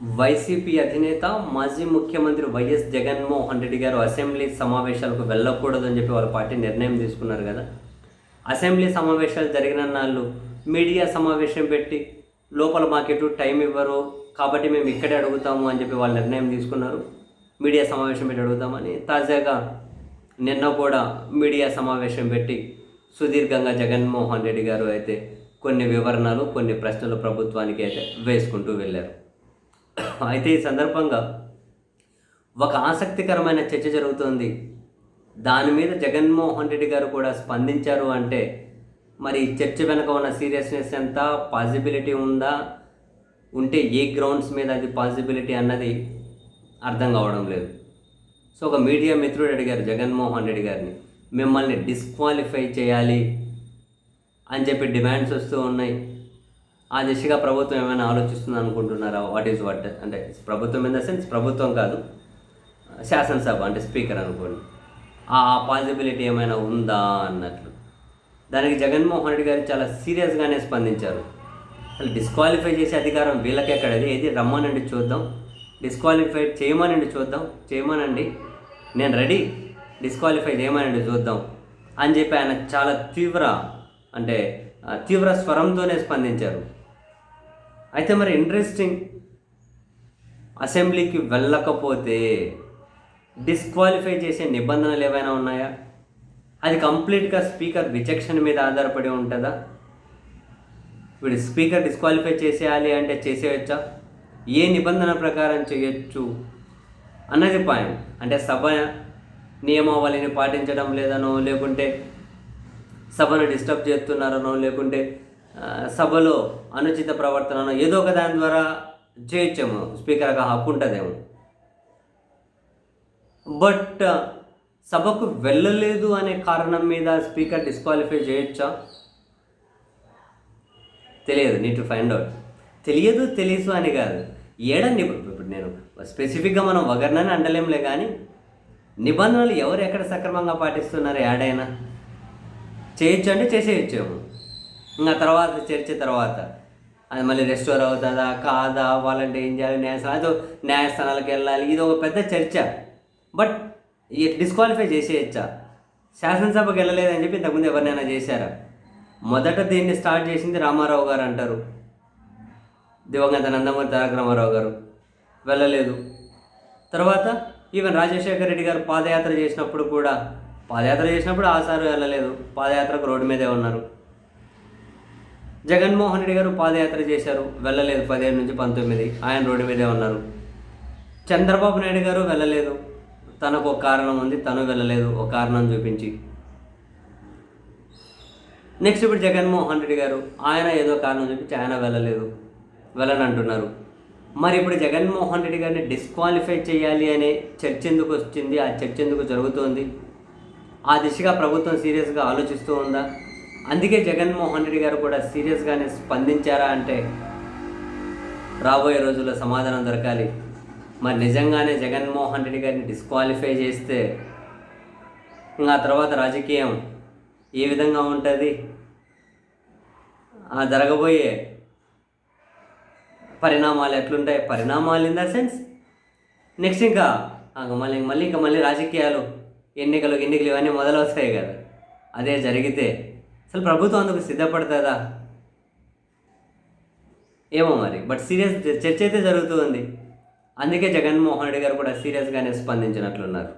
YCP అధినేత మాజీ ముఖ్యమంత్రి వైఎస్ జగన్మోహన్ రెడ్డి గారు అసెంబ్లీ సమావేశాలకు వెళ్ళకూడదని చెప్పి వాళ్ళ పార్టీ నిర్ణయం తీసుకున్నారు కదా. అసెంబ్లీ సమావేశాలు జరిగిన నాళ్ళు మీడియా సమావేశం పెట్టి లోపల మాకెటు టైం ఇవ్వరు కాబట్టి మేము ఇక్కడే అడుగుతాము అని చెప్పి వాళ్ళు నిర్ణయం తీసుకున్నారు. మీడియా సమావేశం పెట్టి అడుగుతామని తాజాగా నిన్న కూడా మీడియా సమావేశం పెట్టి సుదీర్ఘంగా జగన్మోహన్ రెడ్డి గారు అయితే కొన్ని వివరణలు కొన్ని ప్రశ్నలు ప్రభుత్వానికి అయితే వేసుకుంటూ వెళ్ళారు. అయితే ఈ సందర్భంగా ఒక ఆసక్తికరమైన చర్చ జరుగుతోంది. దాని మీద జగన్మోహన్ రెడ్డి గారు కూడా స్పందించారు అంటే మరి ఈ చర్చ వెనక ఉన్న సీరియస్నెస్ ఎంత? పాసిబిలిటీ ఉందా? ఉంటే ఏ గ్రౌండ్స్ మీద అది పాసిబిలిటీ అన్నది అర్థం కావడం లేదు. సో ఒక మీడియా మిత్రుడు అడిగారు జగన్మోహన్ రెడ్డి గారిని మిమ్మల్ని డిస్క్వాలిఫై చేయాలి అని చెప్పి డిమాండ్స్ వస్తూ ఉన్నాయి. ఆ దిశగా ప్రభుత్వం ఏమైనా ఆలోచిస్తుంది అనుకుంటున్నారా? వాట్ ఈజ్ వాట్ అంటే ప్రభుత్వం ఇన్ ద సెన్స్ ప్రభుత్వం కాదు శాసనసభ అంటే స్పీకర్ అనుకోండి. ఆ పాసిబిలిటీ ఏమైనా ఉందా అన్నట్లు. దానికి జగన్మోహన్ రెడ్డి గారు చాలా సీరియస్గానే స్పందించారు. అసలు డిస్క్వాలిఫై చేసే అధికారం వీళ్ళకి ఎక్కడది? ఏది రమ్మనండి చూద్దాం. డిస్క్వాలిఫై చేయమనండి చూద్దాం. చేయమనండి. నేను రెడీ డిస్క్వాలిఫై చేయమనండి చూద్దాం అని చెప్పి ఆయన చాలా తీవ్ర అంటే తీవ్ర స్వరంతోనే స్పందించారు. అయితే మరి ఇంట్రెస్టింగ్ అసెంబ్లీకి వెళ్ళకపోతే డిస్క్వాలిఫై చేసే నిబంధనలు ఏవైనా ఉన్నాయా? అది కంప్లీట్గా స్పీకర్ విచక్షణ మీద ఆధారపడి ఉంటుందా? ఇప్పుడు స్పీకర్ డిస్క్వాలిఫై చేసేయాలి అంటే చేసేయచ్చా? ఏ నిబంధన ప్రకారం చేయొచ్చు? అన్నది పాయింట్ అంటే సభ నియమావళిని పాటించడం లేదనో లేకుంటే సభను డిస్టర్బ్ చేస్తున్నారనో లేకుంటే సభలో అనుచిత ప్రవర్తనను ఏదో ఒక దాని ద్వారా చేయొచ్చేమో స్పీకర్గా హక్కు ఉంటుందేమో. బట్ సభకు వెళ్ళలేదు అనే కారణం మీద స్పీకర్ డిస్క్వాలిఫై చేయొచ్చా? తెలియదు నీట్ టు ఫైండ్ అవుట్. తెలియదు తెలుసు అని కాదు. ఏడ నిబ- ఇప్పుడు నేను స్పెసిఫిక్గా మనం వగర్నని అంటలేంలే కానీ నిబంధనలు ఎవరు ఎక్కడ సక్రమంగా పాటిస్తున్నారు ఏడైనా చేయొచ్చు అంటే చేసేయచ్చేమో. ఇంకా తర్వాత చర్చ తర్వాత. అది మళ్ళీ రెస్టోర్ అవుతుందా కాదా వాళ్ళంటే ఏం చేయాలి న్యాయస్థానం అదో న్యాయస్థానాలకు వెళ్ళాలి ఇది ఒక పెద్ద చర్చ. బట్ ఈ డిస్క్వాలిఫై చేసేయచ్చా? శాసనసభకు వెళ్ళలేదని చెప్పి ఇంతకుముందు ఎవరినైనా చేశారా? మొదట దీన్ని స్టార్ట్ చేసింది రామారావు గారు అంటారు. దివంగత నందమూరి తారక రామారావు గారు. వెళ్ళలేదు. తర్వాత ఈవెన్ రాజశేఖర రెడ్డి గారు పాదయాత్ర చేసినప్పుడు కూడా పాదయాత్ర చేసినప్పుడు ఆ సారు వెళ్ళలేదు. పాదయాత్రకు రోడ్డు మీదే ఉన్నారు. జగన్మోహన్ రెడ్డి గారు పాదయాత్ర చేశారు. వెళ్ళలేదు పదిహేను నుంచి పంతొమ్మిది. ఆయన రోడ్డు మీదే ఉన్నారు. చంద్రబాబు నాయుడు గారు వెళ్ళలేదు. తనకు ఒక కారణం ఉంది. తను వెళ్ళలేదు. ఒక కారణం చూపించి. నెక్స్ట్ ఇప్పుడు జగన్మోహన్ రెడ్డి గారు. ఆయన ఏదో కారణం చూపించి ఆయన వెళ్ళలేదు. వెళ్ళనంటున్నారు. మరి ఇప్పుడు జగన్మోహన్ రెడ్డి గారిని డిస్క్వాలిఫై చేయాలి అనే చర్చ ఎందుకు వచ్చింది? ఆ చర్చ ఎందుకు జరుగుతోంది? ఆ దిశగా ప్రభుత్వం సీరియస్గా ఆలోచిస్తూ ఉందా? అందుకే జగన్మోహన్ రెడ్డి గారు కూడా సీరియస్గానే స్పందించారా అంటే రాబోయే రోజుల్లో సమాధానం దొరకాలి. మరి నిజంగానే జగన్మోహన్ రెడ్డి గారిని డిస్క్వాలిఫై చేస్తే ఇంకా తర్వాత రాజకీయం ఏ విధంగా ఉంటుంది? ఆ జరగబోయే పరిణామాలు ఎట్లుంటాయి? పరిణామాలు ఇన్ ద సెన్స్ నెక్స్ట్ ఇంకా మళ్ళీ మళ్ళీ ఇంకా మళ్ళీ రాజకీయాలు ఎన్నికలు ఎన్నికలు ఇవన్నీ మొదలవుతాయి కదా. అదే జరిగితే అసలు ప్రభుత్వం అందుకు సిద్ధపడుతుందా? ఏమో మరి బట్ సీరియస్ చర్చ అయితే జరుగుతుంది అందుకే జగన్మోహన్ రెడ్డి గారు కూడా సీరియస్గానే స్పందించినట్లున్నారు.